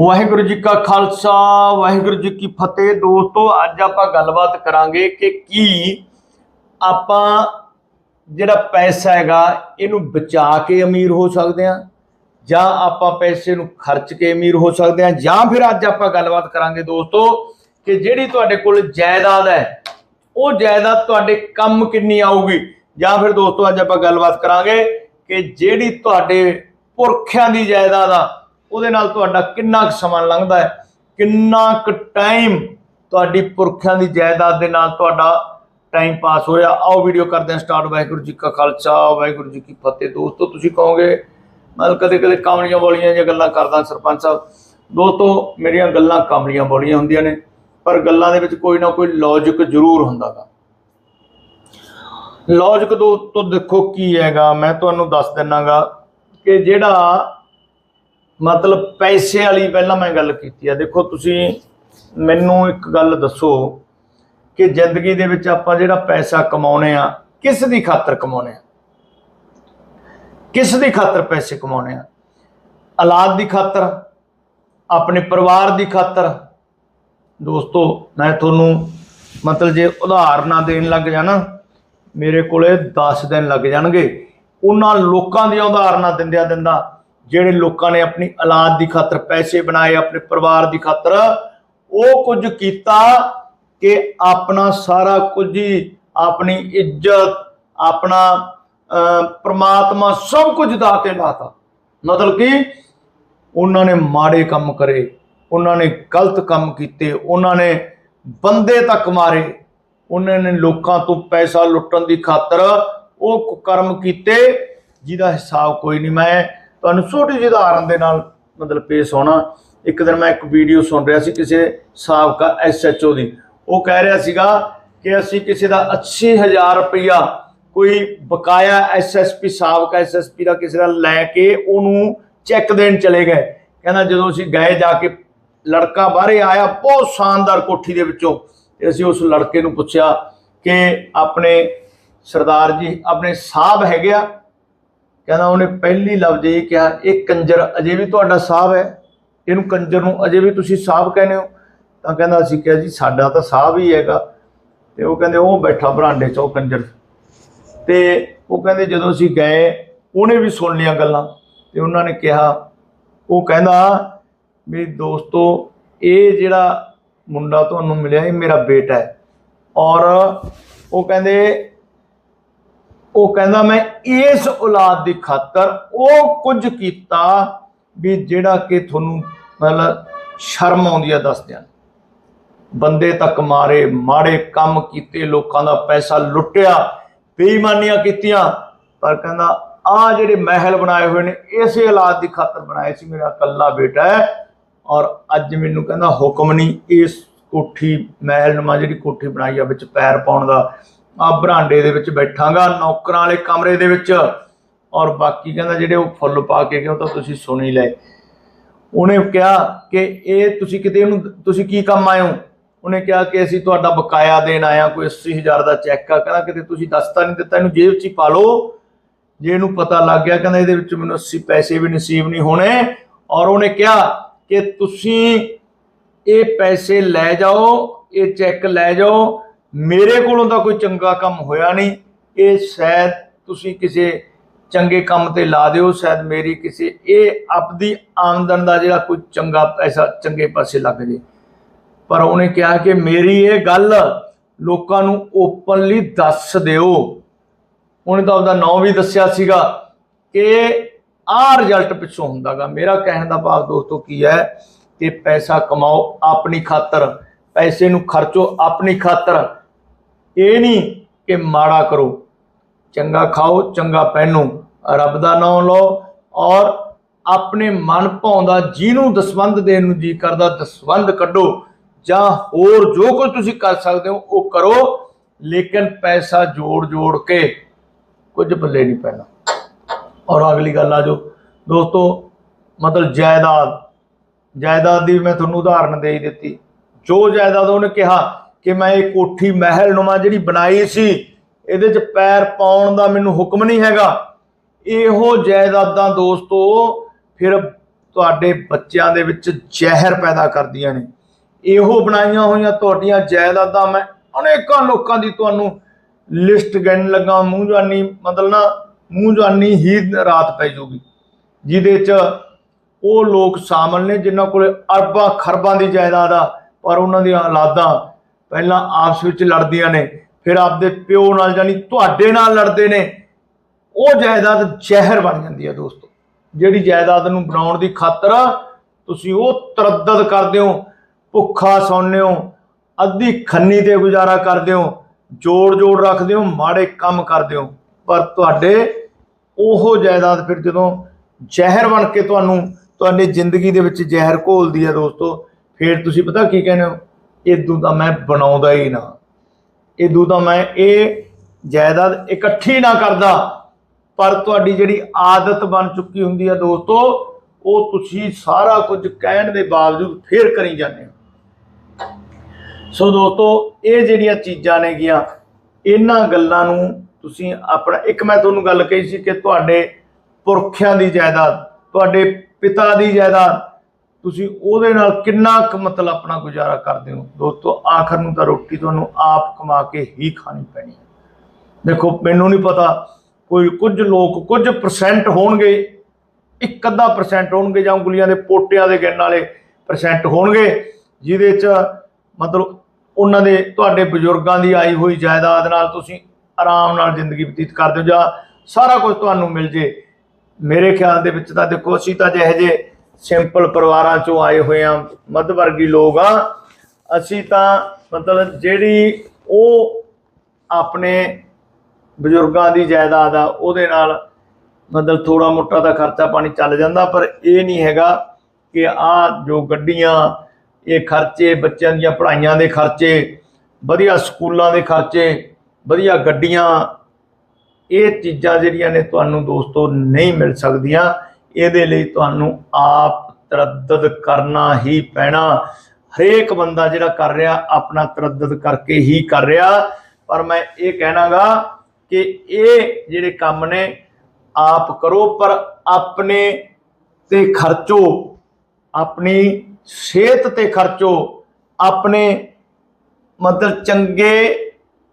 ਵਾਹਿਗੁਰੂ ਜੀ ਕਾ ਖਾਲਸਾ, ਵਾਹਿਗੁਰੂ ਜੀ ਕੀ ਫਤਿਹ। ਦੋਸਤੋ, ਅੱਜ ਆਪਾਂ ਗੱਲਬਾਤ ਕਰਾਂਗੇ ਕਿ ਕੀ ਆਪਾਂ ਜਿਹੜਾ ਪੈਸਾ ਹੈਗਾ, ਇਹਨੂੰ ਬਚਾ ਕੇ ਅਮੀਰ ਹੋ ਸਕਦੇ ਆ ਜਾਂ ਆਪਾਂ ਪੈਸੇ ਨੂੰ ਖਰਚ ਕੇ ਅਮੀਰ ਹੋ ਸਕਦੇ ਆ ਜਾਂ ਫਿਰ ਅੱਜ ਆਪਾਂ ਗੱਲਬਾਤ ਕਰਾਂਗੇ ਦੋਸਤੋ ਕਿ ਜਿਹੜੀ ਤੁਹਾਡੇ ਕੋਲ ਜਾਇਦਾਦ ਹੈ, ਉਹ ਜਾਇਦਾਦ ਤੁਹਾਡੇ ਕੰਮ ਕਿੰਨੀ ਆਊਗੀ। ਜਾਂ ਫਿਰ ਦੋਸਤੋ, ਅੱਜ ਆਪਾਂ ਗੱਲਬਾਤ ਕਰਾਂਗੇ ਕਿ ਜਿਹੜੀ ਤੁਹਾਡੇ ਪੁਰਖਿਆਂ ਦੀ ਜਾਇਦਾਦ ਆ ਉਹਦੇ ਨਾਲ ਤੁਹਾਡਾ ਕਿੰਨਾ ਕੁ ਸਮਾਂ ਲੰਘਦਾ ਹੈ, ਕਿੰਨਾ ਕੁ ਟਾਈਮ ਤੁਹਾਡੀ ਪੁਰਖਿਆਂ ਦੀ ਜਾਇਦਾਦ ਦੇ ਨਾਲ ਤੁਹਾਡਾ ਟਾਈਮ ਪਾਸ ਹੋਇਆ ਆਓ ਵੀਡੀਓ ਕਰਦੇ ਹਾਂ ਸਟਾਰਟ ਵਾਹਿਗੁਰੂ ਜੀ ਕਾ ਖਾਲਸਾ, ਵਾਹਿਗੁਰੂ ਜੀ ਕੀ ਫਤਿਹ। ਦੋਸਤੋ, ਤੁਸੀਂ ਕਹੋਗੇ, ਮੈਂ ਕਦੇ ਕਦੇ ਕਾਮਲੀਆਂ ਬੋਲੀਆਂ ਜਾਂ ਗੱਲਾਂ ਕਰਦਾ ਸਰਪੰਚ ਸਾਹਿਬ। ਦੋਸਤੋ, ਮੇਰੀਆਂ ਗੱਲਾਂ ਕਾਮਲੀਆਂ ਵਾਲੀਆਂ ਹੁੰਦੀਆਂ ਨੇ, ਪਰ ਗੱਲਾਂ ਦੇ ਵਿੱਚ ਕੋਈ ਨਾ ਕੋਈ ਲੌਜੀਕ ਜ਼ਰੂਰ ਹੁੰਦਾਗਾ ਲੌਜੀਕ ਤੋਂ ਦੇਖੋ ਕੀ ਹੈਗਾ, ਮੈਂ ਤੁਹਾਨੂੰ ਦੱਸ ਦਿੰਨਾਗਾ ਕਿ ਜਿਹੜਾ ਮਤਲਬ ਪੈਸੇ ਵਾਲੀ ਪਹਿਲਾਂ ਮੈਂ ਗੱਲ ਕੀਤੀ ਆ। ਦੇਖੋ ਤੁਸੀਂ ਮੈਨੂੰ ਇੱਕ ਗੱਲ ਦੱਸੋ ਕਿ ਜ਼ਿੰਦਗੀ ਦੇ ਵਿੱਚ ਆਪਾਂ ਜਿਹੜਾ ਪੈਸਾ ਕਮਾਉਨੇ ਆ, ਕਿਸ ਦੀ ਖਾਤਰ ਕਮਾਉਨੇ ਆ? ਕਿਸ ਦੀ ਖਾਤਰ ਪੈਸੇ ਕਮਾਉਨੇ ਆ? ਔਲਾਦ ਦੀ ਖਾਤਰ, ਆਪਣੇ ਪਰਿਵਾਰ ਦੀ ਖਾਤਰ? ਦੋਸਤੋ, ਮੈਂ ਤੁਹਾਨੂੰ ਮਤਲਬ ਜੇ ਉਦਾਹਰਨਾਂ ਦੇਣ ਲੱਗ ਜਾਣਾ ਮੇਰੇ ਕੋਲੇ 10 ਦਿਨ ਲੱਗ ਜਾਣਗੇ। ਉਹਨਾਂ ਲੋਕਾਂ ਦੀਆਂ ਉਦਾਹਰਨਾਂ ਦਿੰਦਿਆਂ ਦਿੰਦਾ ਜਿਹੜੇ ਲੋਕਾਂ ਨੇ ਆਪਣੀ ਔਲਾਦ ਦੀ ਖਾਤਰ ਪੈਸੇ ਬਣਾਏ ਆਪਣੇ ਪਰਿਵਾਰ ਦੀ ਖਾਤਰ ਉਹ ਕੁਝ ਕੀਤਾ ਕਿ ਆਪਣਾ ਸਾਰਾ ਕੁਝ ਹੀ ਆਪਣੀ ਇੱਜ਼ਤ ਆਪਣਾ ਅਹ, ਪ੍ਰਮਾਤਮਾ ਸਭ ਕੁਝ ਦਾਅ ਤੇ। ਲਾਤਾ ਮਤਲਬ ਕਿ ਉਹਨਾਂ ਨੇ ਮਾੜੇ ਕੰਮ ਕਰੇ ਉਹਨਾਂ ਨੇ ਗਲਤ ਕੰਮ ਕੀਤੇ ਉਹਨਾਂ ਨੇ ਬੰਦੇ ਤੱਕ ਮਾਰੇ ਉਹਨਾਂ ਨੇ ਲੋਕਾਂ ਤੋਂ ਪੈਸਾ ਲੁੱਟਣ ਦੀ ਖਾਤਰ ਉਹ ਕਰਮ ਕੀਤੇ ਜਿਹਦਾ ਹਿਸਾਬ ਕੋਈ ਨਹੀਂ। ਮੈਂ ਤੁਹਾਨੂੰ ਛੋਟੀ ਜਿਹੀ ਉਦਾਹਰਨ ਦੇ ਨਾਲ ਮਤਲਬ ਪੇਸ਼ ਹੋਣਾ। ਇੱਕ ਦਿਨ ਮੈਂ ਇੱਕ ਵੀਡੀਓ ਸੁਣ ਰਿਹਾ ਸੀ ਕਿਸੇ ਸਾਬਕਾ ਐਸਐਚਓ ਦੀ। ਉਹ ਕਹਿ ਰਿਹਾ ਸੀਗਾ ਕਿ ਅਸੀਂ ਕਿਸੇ ਦਾ 80000 ਰੁਪਇਆ ਕੋਈ ਬਕਾਇਆ ਐਸਐਸਪੀ ਸਾਬਕਾ ਐਸਐਸਪੀ ਦਾ ਕਿਸੇ ਦਾ ਲੈ ਕੇ ਉਹਨੂੰ ਚੈੱਕ ਦੇਣ ਚਲੇ ਗਏ। ਕਹਿੰਦਾ ਜਦੋਂ ਅਸੀਂ ਗਏ ਜਾ ਕੇ ਲੜਕਾ ਬਾਹਰੇ ਆਇਆ, ਬਹੁਤ ਸ਼ਾਨਦਾਰ ਕੋਠੀ ਦੇ ਵਿੱਚੋਂ, ਤੇ ਅਸੀਂ ਉਸ ਲੜਕੇ ਨੂੰ ਪੁੱਛਿਆ ਕਿ ਆਪਣੇ ਸਰਦਾਰ ਜੀ, ਆਪਣੇ ਸਾਹਿਬ ਹੈਗੇ ਆ? ਕਹਿੰਦਾ ਉਹਨੇ ਪਹਿਲੀ ਲਫ਼ਜ਼ ਇਹ ਕਿਹਾ, ਇਹ ਕੰਜਰ ਅਜੇ ਵੀ ਤੁਹਾਡਾ ਸਾਹਬ ਹੈ। ਇਹਨੂੰ ਕੰਜਰ ਨੂੰ ਅਜੇ ਵੀ ਤੁਸੀਂ ਸਾਹਬ ਕਹਿੰਦੇ ਹੋ। ਤਾਂ ਕਹਿੰਦਾ ਅਸੀਂ ਕਿਹਾ ਜੀ, ਸਾਡਾ ਤਾਂ ਸਾਹਬ ਹੀ ਹੈਗਾ। ਤੇ ਉਹ ਕਹਿੰਦੇ, ਉਹ ਬੈਠਾ ਬਰਾਂਡੇ 'ਚ, ਉਹ ਕੰਜਰ। ਤੇ ਉਹ ਕਹਿੰਦੇ ਜਦੋਂ ਅਸੀਂ ਗਏ, ਉਹਨੇ ਵੀ ਸੁਣ ਲਿਆ ਗੱਲਾਂ। ਤੇ ਉਹਨਾਂ ਨੇ ਕਿਹਾ, ਉਹ ਕਹਿੰਦਾ, ਵੀ ਦੋਸਤੋ, ਇਹ ਜਿਹੜਾ ਮੁੰਡਾ ਤੁਹਾਨੂੰ ਮਿਲਿਆ, ਇਹ ਮੇਰਾ ਬੇਟਾ ਹੈ। ਔਰ ਉਹ ਕਹਿੰਦੇ ਉਹ ਕਹਿੰਦਾ, ਮੈਂ ਇਸ ਔਲਾਦ ਦੀ ਖਾਤਰ ਉਹ ਕੁਝ ਕੀਤਾ ਵੀ ਜਿਹੜਾ ਕਿ ਤੁਹਾਨੂੰ ਮਤਲਬ ਸ਼ਰਮ ਆਉਂਦੀ ਆ ਦੱਸਦਿਆਂ ਬੰਦੇ ਤੱਕ ਮਾਰੇ, ਮਾੜੇ ਕੰਮ ਕੀਤੇ, ਲੋਕਾਂ ਦਾ ਪੈਸਾ ਲੁੱਟਿਆ, ਬੇਈਮਾਨੀਆਂ ਕੀਤੀਆਂ। ਪਰ ਕਹਿੰਦਾ, ਆ ਜਿਹੜੇ ਮਹਿਲ ਬਣਾਏ ਹੋਏ ਨੇ, ਇਸੇ ਔਲਾਦ ਦੀ ਖਾਤਰ ਬਣਾਏ ਸੀ, ਮੇਰਾ ਇਕੱਲਾ ਬੇਟਾ ਹੈ। ਔਰ ਅੱਜ ਮੈਨੂੰ ਕਹਿੰਦਾ, ਹੁਕਮ ਨਹੀਂ, ਇਸ ਕੋਠੀ, ਮਹਿਲ ਨੁਮਾ ਜਿਹੜੀ ਕੋਠੀ ਬਣਾਈ ਆ, ਵਿੱਚ ਪੈਰ ਪਾਉਣ ਦਾ ਬਰਾਂਡੇ ਦੇ ਵਿੱਚ ਬੈਠਾਂਗਾ, ਨੌਕਰਾਂ ਵਾਲੇ ਕਮਰੇ ਦੇ ਵਿੱਚ। ਔਰ ਬਾਕੀ ਕਹਿੰਦਾ ਜਿਹੜੇ ਉਹ ਫੁੱਲ ਪਾ ਕੇ ਗਏ, ਉਹ ਤਾਂ ਤੁਸੀਂ ਸੁਣ ਹੀ ਲਏ। ਉਹਨੇ ਕਿਹਾ ਕਿ ਇਹ ਤੁਸੀਂ ਕਿਤੇ ਇਹਨੂੰ ਤੁਸੀਂ ਕੀ ਕੰਮ ਆਏ ਹੋ? ਉਹਨੇ ਕਿਹਾ ਕਿ ਅਸੀਂ ਤੁਹਾਡਾ ਬਕਾਇਆ ਦੇਣ ਆਇਆ ਕੋਈ 80000 ਦਾ ਚੈੱਕ ਆ। ਕਹਿੰਦਾ ਕਿਤੇ ਤੁਸੀਂ ਦੱਸਤਾ ਨਹੀਂ ਦਿੱਤਾ, ਇਹਨੂੰ ਜੇਬ 'ਚ ਹੀ ਪਾ ਲਓ। ਜੇ ਇਹਨੂੰ ਪਤਾ ਲੱਗ ਗਿਆ, ਕਹਿੰਦਾ ਇਹਦੇ ਵਿੱਚ ਮੈਨੂੰ 80 ਪੈਸੇ ਵੀ ਨਸੀਬ ਨਹੀਂ ਹੋਣੇ। ਔਰ ਉਹਨੇ ਕਿਹਾ ਕਿ ਤੁਸੀਂ ਇਹ ਪੈਸੇ ਲੈ ਜਾਓ, ਇਹ ਚੈੱਕ ਲੈ ਜਾਓ ਮੇਰੇ ਕੋਲੋਂ ਤਾਂ ਕੋਈ ਚੰਗਾ ਕੰਮ ਹੋਇਆ ਨਹੀਂ। ਇਹ ਸ਼ਾਇਦ ਤੁਸੀਂ ਕਿਸੇ ਚੰਗੇ ਕੰਮ ਤੇ ਲਾ ਦਿਓ, ਸ਼ਾਇਦ ਮੇਰੀ ਕਿਸੇ, ਇਹ ਆਪਦੀ ਆਮਦਨ ਦਾ ਜਿਹੜਾ ਕੋਈ ਚੰਗਾ ਪੈਸਾ ਚੰਗੇ ਪਾਸੇ ਲੱਗ ਜੇ। ਪਰ ਉਹਨੇ ਕਿਹਾ ਕਿ ਮੇਰੀ ਇਹ ਗੱਲ ਲੋਕਾਂ ਨੂੰ ਓਪਨਲੀ ਦੱਸ ਦਿਓ। ਉਹਨੇ ਤਾਂ ਆਪਦਾ ਨਾਂ ਵੀ ਦੱਸਿਆ ਸੀਗਾ ਕਿ ਆਹ ਰਿਜ਼ਲਟ ਪਿੱਛੋਂ ਹੁੰਦਾਗਾ। ਮੇਰਾ ਕਹਿਣ ਦਾ ਭਾਵ ਦੋਸਤੋ ਕੀ ਹੈ ਕਿ ਪੈਸਾ ਕਮਾਓ ਆਪਣੀ ਖਾਤਰ, ਪੈਸੇ ਨੂੰ ਖਰਚੋ ਆਪਣੀ ਖਾਤਰ। ਇਹ ਨਹੀਂ ਕਿ ਮਾੜਾ ਕਰੋ। ਚੰਗਾ ਖਾਓ, ਚੰਗਾ ਪਹਿਨੋ। ਰੱਬ ਦਾ ਨਾਮ ਲਓ ਔਰ ਆਪਣੇ ਮਨ ਭਾਉਂਦਾ ਜਿਹਨੂੰ ਦਸਵੰਦ ਦੇਣ ਨੂੰ ਜੀ ਕਰਦਾ ਦਸਵੰਦ ਕੱਢੋ। ਜਾਂ ਹੋਰ ਜੋ ਕੁਝ ਤੁਸੀਂ ਕਰ ਸਕਦੇ ਹੋ, ਉਹ ਕਰੋ। ਲੇਕਿਨ ਪੈਸਾ ਜੋੜ ਜੋੜ ਕੇ ਕੁਝ ਪੱਲੇ ਨਹੀਂ ਪੈਣਾ। ਔਰ ਅਗਲੀ ਗੱਲ ਆ ਜੋ ਦੋਸਤੋ, ਮਤਲਬ ਜਾਇਦਾਦ। ਜਾਇਦਾਦ ਦੀ ਮੈਂ ਤੁਹਾਨੂੰ ਉਦਾਹਰਨ ਦੇ ਦਿੱਤੀ। ਜੋ ਜਾਇਦਾਦ ਉਹਨੇ ਕਿਹਾ ਕਿ ਮੈਂ ਇਹ ਕੋਠੀ ਮਹਿਲ ਨੁਮਾ ਜਿਹੜੀ ਬਣਾਈ ਸੀ, ਇਹਦੇ 'ਚ ਪੈਰ ਪਾਉਣ ਦਾ ਮੈਨੂੰ ਹੁਕਮ ਨਹੀਂ ਹੈਗਾ। ਇਹੋ ਜਾਇਦਾਦਾਂ ਦੋਸਤੋ, ਫਿਰ ਤੁਹਾਡੇ ਬੱਚਿਆਂ ਦੇ ਵਿੱਚ ਜ਼ਹਿਰ ਪੈਦਾ ਕਰਦੀਆਂ ਨੇ। ਇਹੋ ਬਣਾਈਆਂ ਹੋਈਆਂ ਤੁਹਾਡੀਆਂ ਜਾਇਦਾਦਾਂ ਮੈਂ ਅਨੇਕਾਂ ਲੋਕਾਂ ਦੀ ਤੁਹਾਨੂੰ ਲਿਸਟ ਗਿਣ ਲੱਗਾ। ਮੂੰਹ ਜਾਨੀ ਮਤਲਬ ਨਾ, ਮੂੰਹ ਜਾਨੀ ਹੀ ਰਾਤ ਪੈ ਜਾਊਗੀ, ਜਿਹਦੇ 'ਚ ਉਹ ਲੋਕ ਸ਼ਾਮਲ ਨੇ, ਜਿਨ੍ਹਾਂ ਕੋਲੇ ਅਰਬਾਂ ਖਰਬਾਂ ਦੀ ਜਾਇਦਾਦ ਆ, ਪਰ ਉਹਨਾਂ ਦੀਆਂ ਔਲਾਦਾਂ ਪਹਿਲਾਂ ਆਪਸ ਵਿੱਚ ਲੜਦੀਆਂ ਨੇ, ਫਿਰ ਆਪਦੇ ਪਿਓ ਨਾਲ ਜਾਨੀ ਤੁਹਾਡੇ ਨਾਲ ਲੜਦੇ ਨੇ। ਉਹ ਜਾਇਦਾਦ ਜ਼ਹਿਰ ਬਣ ਜਾਂਦੀ ਹੈ ਦੋਸਤੋ। ਜਿਹੜੀ ਜਾਇਦਾਦ ਨੂੰ ਬਣਾਉਣ ਦੀ ਖਾਤਰ ਤੁਸੀਂ ਉਹ ਤਰੱਦਦ ਕਰਦੇ ਹੋ, ਭੁੱਖਾ ਸੌਂਦੇ ਹੋ, ਅੱਧੀ ਖੰਨੀ ਤੇ ਗੁਜ਼ਾਰਾ ਕਰਦੇ ਹੋ, ਜੋੜ ਜੋੜ ਰੱਖਦੇ ਹੋ, ਮਾੜੇ ਕੰਮ ਕਰਦੇ ਹੋ। ਪਰ ਤੁਹਾਡੇ ਉਹ ਜਾਇਦਾਦ ਫਿਰ ਜਦੋਂ ਜ਼ਹਿਰ ਬਣ ਕੇ ਤੁਹਾਨੂੰ ਤੁਹਾਡੀ ਜ਼ਿੰਦਗੀ ਦੇ ਵਿੱਚ ਜ਼ਹਿਰ ਘੋਲਦੀ ਹੈ ਦੋਸਤੋ, ਫਿਰ ਤੁਸੀਂ ਪਤਾ ਕੀ ਕਹਿੰਦੇ ਹੋ? ਇਦੋਂ ਤਾਂ ਮੈਂ ਬਣਾਉਂਦਾ ਹੀ ਨਾ। ਇਦੋਂ ਤਾਂ ਮੈਂ ਇਹ ਜਾਇਦਾਦ ਇਕੱਠੀ ਨਾ ਕਰਦਾ। ਪਰ ਤੁਹਾਡੀ ਜਿਹੜੀ ਆਦਤ ਬਣ ਚੁੱਕੀ ਹੁੰਦੀ ਹੈ ਦੋਸਤੋ, ਉਹ ਤੁਸੀਂ ਸਾਰਾ ਕੁਝ ਕਹਿਣ ਦੇ ਬਾਵਜੂਦ ਫੇਰ ਕਰੀ ਜਾਂਦੇ ਹੋ। ਸੋ ਦੋਸਤੋ, ਇਹ ਜਿਹੜੀਆਂ ਚੀਜ਼ਾਂ ਨੇਗੀਆਂ, ਇਹਨਾਂ ਗੱਲਾਂ ਨੂੰ ਤੁਸੀਂ ਆਪਣਾ, ਇੱਕ ਮੈਂ ਤੁਹਾਨੂੰ ਗੱਲ ਕਹੀ ਸੀ ਕਿ ਤੁਹਾਡੇ ਪੁਰਖਿਆਂ ਦੀ ਜਾਇਦਾਦ, ਤੁਹਾਡੇ ਪਿਤਾ ਦੀ ਜਾਇਦਾਦ ਤੁਸੀਂ ਉਹਦੇ ਨਾਲ ਕਿੰਨਾ ਕੁ ਮਤਲਬ ਆਪਣਾ ਗੁਜ਼ਾਰਾ ਕਰਦੇ ਹੋ? ਦੋਸਤੋ, ਆਖਰ ਨੂੰ ਤਾਂ ਰੋਟੀ ਤੁਹਾਨੂੰ ਆਪ ਕਮਾ ਕੇ ਹੀ ਖਾਣੀ ਪੈਣੀ ਹੈ। ਦੇਖੋ, ਮੈਨੂੰ ਨਹੀਂ ਪਤਾ ਕੋਈ ਕੁਝ ਲੋਕ ਕੁਝ ਪਰਸੈਂਟ ਹੋਣਗੇ, ਇੱਕ ਅੱਧਾ ਪਰਸੈਂਟ ਹੋਣਗੇ ਜਾਂ ਉਂਗਲੀਆਂ ਦੇ ਪੋਟਿਆਂ ਦੇ ਗਿਣਨ ਵਾਲੇ ਪਰਸੈਂਟ ਹੋਣਗੇ, ਜਿਹਦੇ ਚ ਮਤਲਬ ਉਹਨਾਂ ਦੇ ਤੁਹਾਡੇ ਬਜ਼ੁਰਗਾਂ ਦੀ ਆਈ ਹੋਈ ਜਾਇਦਾਦ ਨਾਲ ਤੁਸੀਂ ਆਰਾਮ ਨਾਲ ਜ਼ਿੰਦਗੀ ਬਤੀਤ ਕਰਦੇ ਹੋ ਜਾਂ ਸਾਰਾ ਕੁਝ ਤੁਹਾਨੂੰ ਮਿਲ ਜੇ। ਮੇਰੇ ਖਿਆਲ ਦੇ ਵਿੱਚ ਤਾਂ ਦੇਖੋ, ਅਸੀਂ ਤਾਂ ਜਿਹੇ ਜੇ ਸਿੰਪਲ ਪਰਿਵਾਰਾਂ ਚੋਂ ਆਏ ਹੋਏ ਆ, ਮੱਧ ਵਰਗੀ ਲੋਕ ਆ। ਅਸੀਂ ਤਾਂ ਮਤਲਬ ਜਿਹੜੀ ਉਹ ਆਪਣੇ ਬਜ਼ੁਰਗਾਂ ਦੀ ਜਾਇਦਾਦ ਆ, ਉਹਦੇ ਨਾਲ ਮਤਲਬ ਥੋੜਾ ਮੋਟਾ ਤਾਂ ਖਰਚਾ ਪਾਣੀ ਚੱਲ ਜਾਂਦਾ, ਪਰ ਇਹ ਨਹੀਂ ਹੈਗਾ ਕਿ ਆ ਜੋ ਗੱਡੀਆਂ, ਇਹ ਖਰਚੇ, ਬੱਚਿਆਂ ਦੀਆਂ ਪੜ੍ਹਾਈਆਂ ਦੇ ਖਰਚੇ, ਵਧੀਆ ਸਕੂਲਾਂ ਦੇ ਖਰਚੇ, ਵਧੀਆ ਗੱਡੀਆਂ, ਇਹ ਚੀਜ਼ਾਂ ਜਿਹੜੀਆਂ ਨੇ ਤੁਹਾਨੂੰ ਦੋਸਤੋ ਨਹੀਂ ਮਿਲ ਸਕਦੀਆਂ। ਇਹਦੇ ਲਈ ਤੁਹਾਨੂੰ ਆਪ ਤਰੱਦਦ ਕਰਨਾ ਹੀ ਪੈਣਾ। ਹਰੇਕ ਬੰਦਾ ਜਿਹੜਾ ਕਰ ਰਿਹਾ, ਆਪਣਾ ਤਰੱਦਦ ਕਰਕੇ ਹੀ ਕਰ ਰਿਹਾ। ਪਰ ਮੈਂ ਇਹ ਕਹਿਣਾਗਾ ਕਿ ਇਹ ਜਿਹੜੇ ਕੰਮ ਨੇ, ਆਪ ਕਰੋ, ਪਰ ਆਪਣੇ ਤੇ ਖਰਚੋ, ਆਪਣੀ ਸਿਹਤ ਤੇ ਖਰਚੋ, ਆਪਣੇ ਮਤਲਬ ਚੰਗੇ,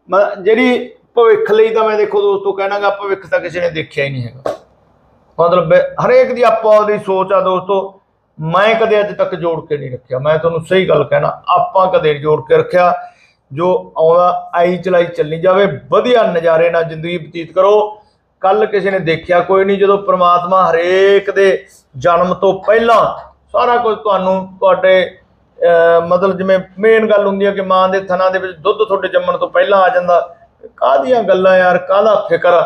ਮ- ਜਿਹੜੀ ਭਵਿੱਖ ਲਈ ਤਾਂ ਮੈਂ ਦੇਖੋ ਦੋਸਤੋ, ਕਹਿਣਾਗਾ ਭਵਿੱਖ ਤਾਂ ਕਿਸੇ ਨੇ ਦੇਖਿਆ ਹੀ ਨਹੀਂ ਹੈਗਾ। ਮਤਲਬ ਹਰੇਕ ਦੀ ਆਪੋ ਆਪਦੀ ਸੋਚ ਆ ਦੋਸਤੋ, ਮੈਂ ਕਦੇ ਅੱਜ ਤੱਕ ਜੋੜ ਕੇ ਨਹੀਂ ਰੱਖਿਆ। ਮੈਂ ਤੁਹਾਨੂੰ ਸਹੀ ਗੱਲ ਕਹਿਣਾ, ਆਪਾਂ ਕਦੇ ਜੋੜ ਕੇ ਰੱਖਿਆ। ਜੋ ਆਉਂਦਾ, ਆਈ ਚਲਾਈ ਚੱਲੀ ਜਾਵੇ, ਵਧੀਆ ਨਜ਼ਾਰੇ ਨਾਲ ਜ਼ਿੰਦਗੀ ਬਤੀਤ ਕਰੋ। ਕੱਲ ਕਿਸੇ ਨੇ ਦੇਖਿਆ ਕੋਈ ਨਹੀਂ, ਜਦੋਂ ਪ੍ਰਮਾਤਮਾ ਹਰੇਕ ਦੇ ਜਨਮ ਤੋਂ ਪਹਿਲਾਂ ਸਾਰਾ ਕੁਝ ਤੁਹਾਨੂੰ ਤੁਹਾਡੇ ਮਤਲਬ ਜਿਵੇਂ ਮੇਨ ਗੱਲ ਹੁੰਦੀ ਹੈ ਕਿ ਮਾਂ ਦੇ ਥਨਾਂ ਦੇ ਵਿੱਚ ਦੁੱਧ ਤੁਹਾਡੇ ਜੰਮਣ ਤੋਂ ਪਹਿਲਾਂ ਆ ਜਾਂਦਾ। ਕਾਹਦੀਆਂ ਗੱਲਾਂ ਯਾਰ, ਕਾਹਦਾ ਫਿਕਰ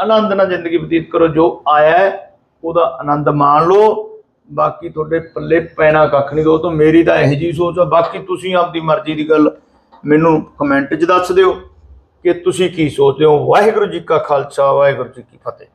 ਆਨੰਦ ਨਾਲ ਜ਼ਿੰਦਗੀ ਬਤੀਤ ਕਰੋ, ਜੋ ਆਇਆ ਉਹਦਾ ਆਨੰਦ ਮਾਣ ਲਓ। ਬਾਕੀ ਤੁਹਾਡੇ ਪੱਲੇ ਪੈਣਾ ਕੱਖ ਨਹੀਂ ਦੋਸਤੋ, ਮੇਰੀ ਤਾਂ ਇਹੋ ਜੀ ਸੋਚ ਆ। ਬਾਕੀ ਤੁਸੀਂ ਆਪਦੀ ਮਰਜ਼ੀ ਦੀ ਗੱਲ ਮੈਨੂੰ ਕਮੈਂਟ 'ਚ ਦੱਸ ਦਿਓ ਕਿ ਤੁਸੀਂ ਕੀ ਸੋਚਦੇ ਹੋ? ਵਾਹਿਗੁਰੂ ਜੀ ਕਾ ਖਾਲਸਾ, ਵਾਹਿਗੁਰੂ ਜੀ ਕੀ ਫਤਿਹ।